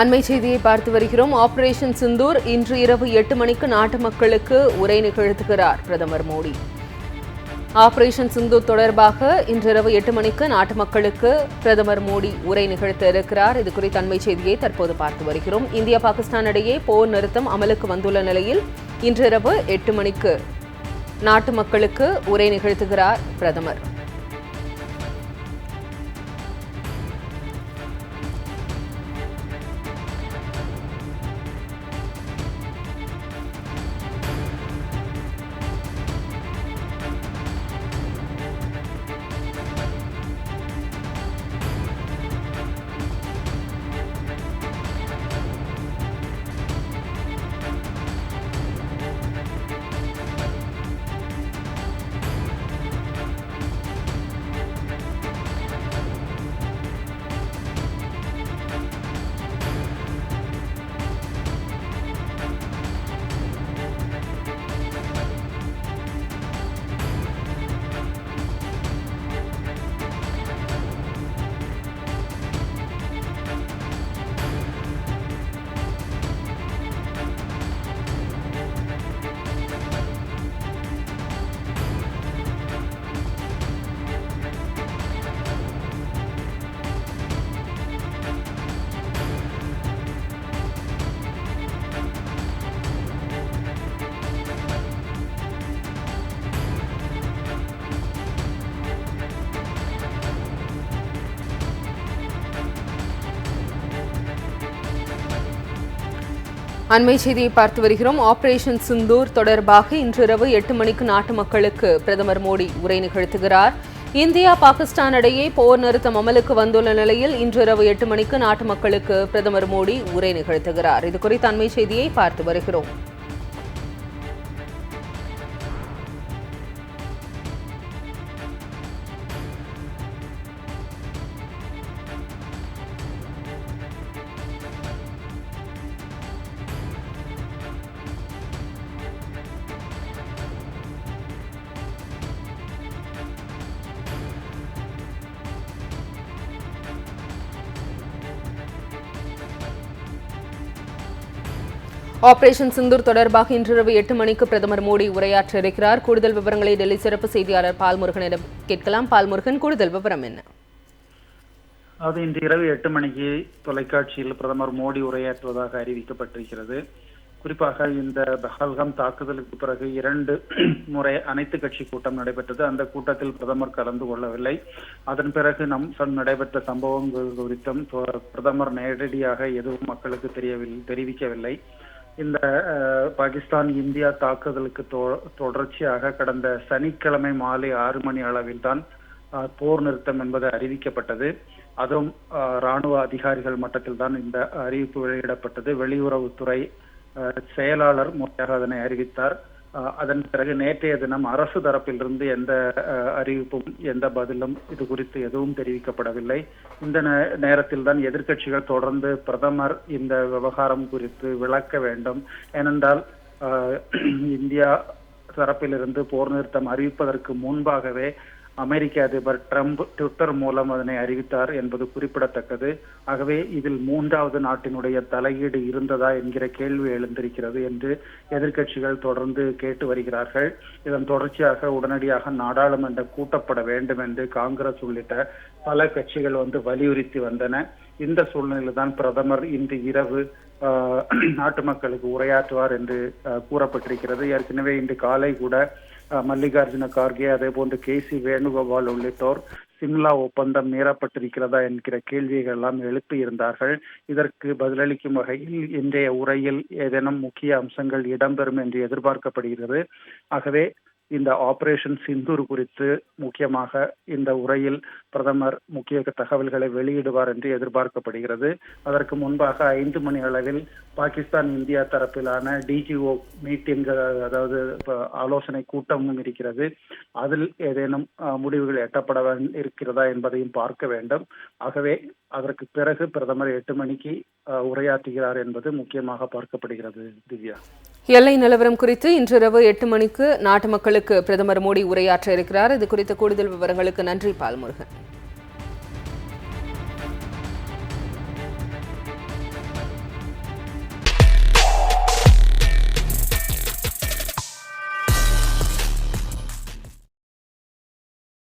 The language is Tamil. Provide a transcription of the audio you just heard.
அண்மை செய்தியை பார்த்து வருகிறோம். ஆபரேஷன் சிந்தூர் இன்று இரவு எட்டு மணிக்கு நாட்டு மக்களுக்கு உரை நிகழ்த்துகிறார் பிரதமர் மோடி. ஆபரேஷன் சிந்தூர் தொடர்பாக இன்றிரவு எட்டு மணிக்கு நாட்டு மக்களுக்கு பிரதமர் மோடி உரை நிகழ்த்த இருக்கிறார். இது குறித்த அண்மை செய்தியை தற்போது பார்த்து வருகிறோம். இந்தியா பாகிஸ்தான் இடையே போர் நிறுத்தம் அமலுக்கு வந்துள்ள நிலையில் இன்றிரவு எட்டு மணிக்கு நாட்டு மக்களுக்கு உரை நிகழ்த்துகிறார் பிரதமர். அண்மை செய்தியை பார்த்து வருகிறோம். ஆபரேஷன் சிந்தூர் தொடர்பாக இன்றிரவு எட்டு மணிக்கு நாட்டு மக்களுக்கு பிரதமர் மோடி உரை நிகழ்த்துகிறார். இந்தியா பாகிஸ்தான் இடையே போர் நிறுத்தம் அமலுக்கு வந்துள்ள நிலையில் இன்றிரவு எட்டு மணிக்கு நாட்டு மக்களுக்கு பிரதமர் மோடி உரை நிகழ்த்துகிறார். இது குறித்த அண்மை செய்தியை பார்த்து வருகிறோம். ஆபரேஷன் சிந்தூர் தொடர்பாக இன்றிரவு எட்டு மணிக்கு பிரதமர் மோடி உரையாற்ற இருக்கிறார் கூடுதல் விவரங்களை டெல்லி சிறப்பு செய்தியாளர் பால்முருகனிடம் கேட்கலாம். பால்முருகன் கூடுதல் விவரம் என்ன? அது இன்று இரவு எட்டு மணிக்கு தொலைக்காட்சியில் பிரதமர் மோடி உரையாற்றுவதாக அறிவிக்கப்பட்டிருக்கிறது. குறிப்பாக இந்த பஹல்கம் தாக்குதலுக்கு பிறகு இரண்டு முறை அனைத்து கட்சி கூட்டம் நடைபெற்றது. அந்த கூட்டத்தில் பிரதமர் கலந்து கொள்ளவில்லை. அதன் பிறகு நம் நடைபெற்ற சம்பவங்கள் குறித்தும் பிரதமர் நேரடியாக எதுவும் மக்களுக்கு தெரியவில்லை தெரிவிக்கவில்லை. இந்த அஹ், பாகிஸ்தான் இந்தியா தாக்குதலுக்கு தொ- தொடர்ச்சியாக கடந்த சனிக்கிழமை மாலை ஆறு மணி அளவில் தான் போர் நிறுத்தம் என்பது அறிவிக்கப்பட்டது. அதுவும் ராணுவ அதிகாரிகள் மட்டத்தில் தான் இந்த அறிவிப்பு வெளியிடப்பட்டது. வெளியுறவுத்துறை அஹ், செயலாளர் முறையாக அதனை அறிவித்தார். அதன் பிறகு நேற்றைய தினம் அரசு தரப்பிலிருந்து எந்த அஹ், அறிவிப்பும் எந்த பதிலும் இது குறித்து எதுவும் தெரிவிக்கப்படவில்லை. இந்த நே- நேரத்தில் தான் எதிர்க்கட்சிகள் தொடர்ந்து பிரதமர் இந்த விவகாரம் குறித்து விளக்க வேண்டும். ஏனென்றால் இந்தியா தரப்பிலிருந்து போர் நிறுத்தம் அறிவிப்பதற்கு முன்பாகவே அமெரிக்க அதிபர் ட்ரம்ப் ட்விட்டர் மூலம் அதனை அறிவித்தார் என்பது குறிப்பிடத்தக்கது. ஆகவே இதில் மூன்றாவது நாட்டினுடைய தலையீடு இருந்ததா என்கிற கேள்வி எழுந்திருக்கிறது என்று எதிர்க்கட்சிகள் தொடர்ந்து கேட்டு வருகிறார்கள். இதன் தொடர்ச்சியாக உடனடியாக நாடாளுமன்றம் கூட்டப்பட வேண்டும் என்று காங்கிரஸ் உள்ளிட்ட பல கட்சிகள் வந்து வலியுறுத்தி வந்தன. இந்த சூழ்நிலையில் தான் பிரதமர் இன்று இரவு ஆஹ், நாட்டு மக்களுக்கு உரையாற்றுவார் என்று கூறப்பட்டிருக்கிறது. ஏற்கனவே இன்று காலை கூட மல்லிகார்ஜுன கார்கே அதே போன்று கே சி வேணுகோபால் உள்ளிட்டோர் சிம்லா ஒப்பந்தம் மீறப்பட்டிருக்கிறதா என்கிற கேள்விகள் எல்லாம் எழுப்பி இருந்தார்கள் இதற்கு பதிலளிக்கும் வகையில் இன்றைய உரையில் ஏதேனும் முக்கிய அம்சங்கள் இடம்பெறும் என்று எதிர்பார்க்கப்படுகிறது ஆகவே இந்த ஆபரேஷன் சிந்தூர் குறித்து முக்கியமாக இந்த உரையில் பிரதமர் முக்கிய தகவல்களை வெளியிடுவார் என்று எதிர்பார்க்கப்படுகிறது. அதற்கு முன்பாக ஐந்து மணி அளவில் பாகிஸ்தான் இந்தியா தரப்பிலான டிஜிஓ மீட்டிங் அதாவது ஆலோசனை கூட்டமும் இருக்கிறது. அதில் ஏதேனும் முடிவுகள் எட்டப்பட இருக்கிறதா என்பதையும் பார்க்க வேண்டும். ஆகவே அதற்கு பிறகு பிரதமர் எட்டு மணிக்கு உரையாற்றுகிறார் என்பது முக்கியமாக பார்க்கப்படுகிறது திவ்யா. எல்லை நிலவரம் குறித்து இன்றிரவு எட்டு மணிக்கு நாட்டு மக்களுக்கு மக்களுக்கு பிரதமர் மோடி உரையாற்ற இருக்கிறார். இது குறித்த கூடுதல் விவரங்களுக்கு நன்றி பால்முருகன்.